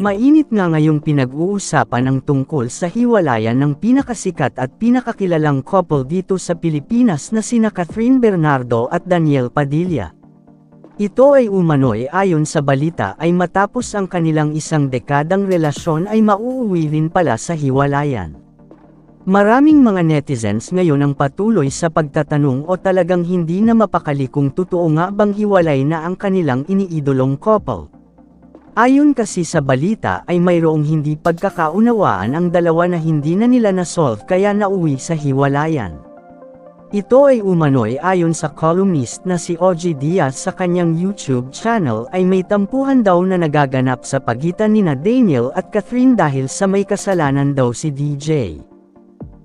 Mainit nga ngayong pinag-uusapan ang tungkol sa hiwalayan ng pinakasikat at pinakakilalang couple dito sa Pilipinas na sina Catherine Bernardo at Daniel Padilla. Ito ay umano'y ayon sa balita ay matapos ang kanilang isang dekadang relasyon ay mauuwi rin pala sa hiwalayan. Maraming mga netizens ngayon ang patuloy sa pagtatanong o talagang hindi na mapakali kung totoo nga bang hiwalay na ang kanilang iniidolong couple. Ayon kasi sa balita ay mayroong hindi pagkakaunawaan ang dalawa na hindi na nila na-solve kaya nauwi sa hiwalayan. Ito ay umano'y ayon sa columnist na si OG Diaz sa kanyang YouTube channel ay may tampuhan daw na nagaganap sa pagitan nina Daniel at Catherine dahil sa may kasalanan daw si DJ.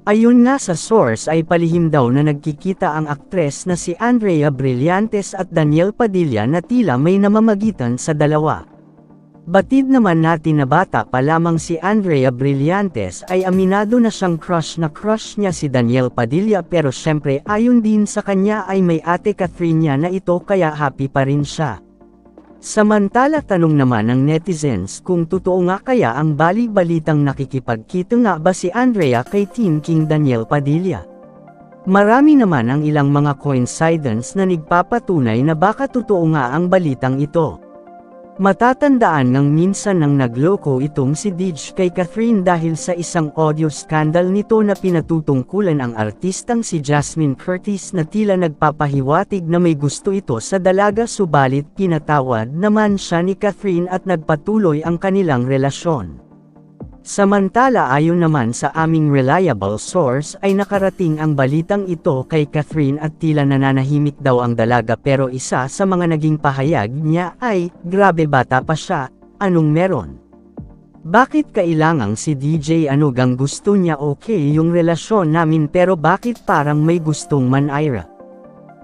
Ayon nga sa source ay palihim daw na nagkikita ang aktres na si Andrea Brillantes at Daniel Padilla na tila may namamagitan sa dalawa. Batid naman natin na bata pa lamang si Andrea Brillantes ay aminado na siyang crush na crush niya si Daniel Padilla pero syempre ayon din sa kanya ay may ate Catherine niya na ito kaya happy pa rin siya. Samantala tanong naman ng netizens kung totoo nga kaya ang bali-balitang nakikipagkita nga ba si Andrea kay Team King Daniel Padilla. Marami naman ang ilang mga coincidence na nagpapatunay na baka totoo nga ang balitang ito. Matatandaan ng minsan nang nagloko itong si Dij kay Catherine dahil sa isang audio scandal nito na pinatutungkulan ang artistang si Jasmine Curtis na tila nagpapahiwatig na may gusto ito sa dalaga subalit pinatawad naman siya ni Catherine at nagpatuloy ang kanilang relasyon. Samantala ayon naman sa aming reliable source ay nakarating ang balitang ito kay Catherine at tila nananahimik daw ang dalaga pero isa sa mga naging pahayag niya ay, grabe bata pa siya, anong meron? Bakit kailangang si DJ Anugang gusto niya okay yung relasyon namin pero bakit parang may gustong manaira?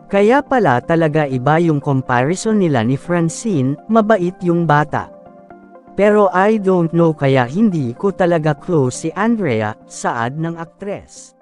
Kaya pala talaga iba yung comparison nila ni Francine, mabait yung bata. Pero I don't know kaya hindi ko talaga close si Andrea, saad ng aktres.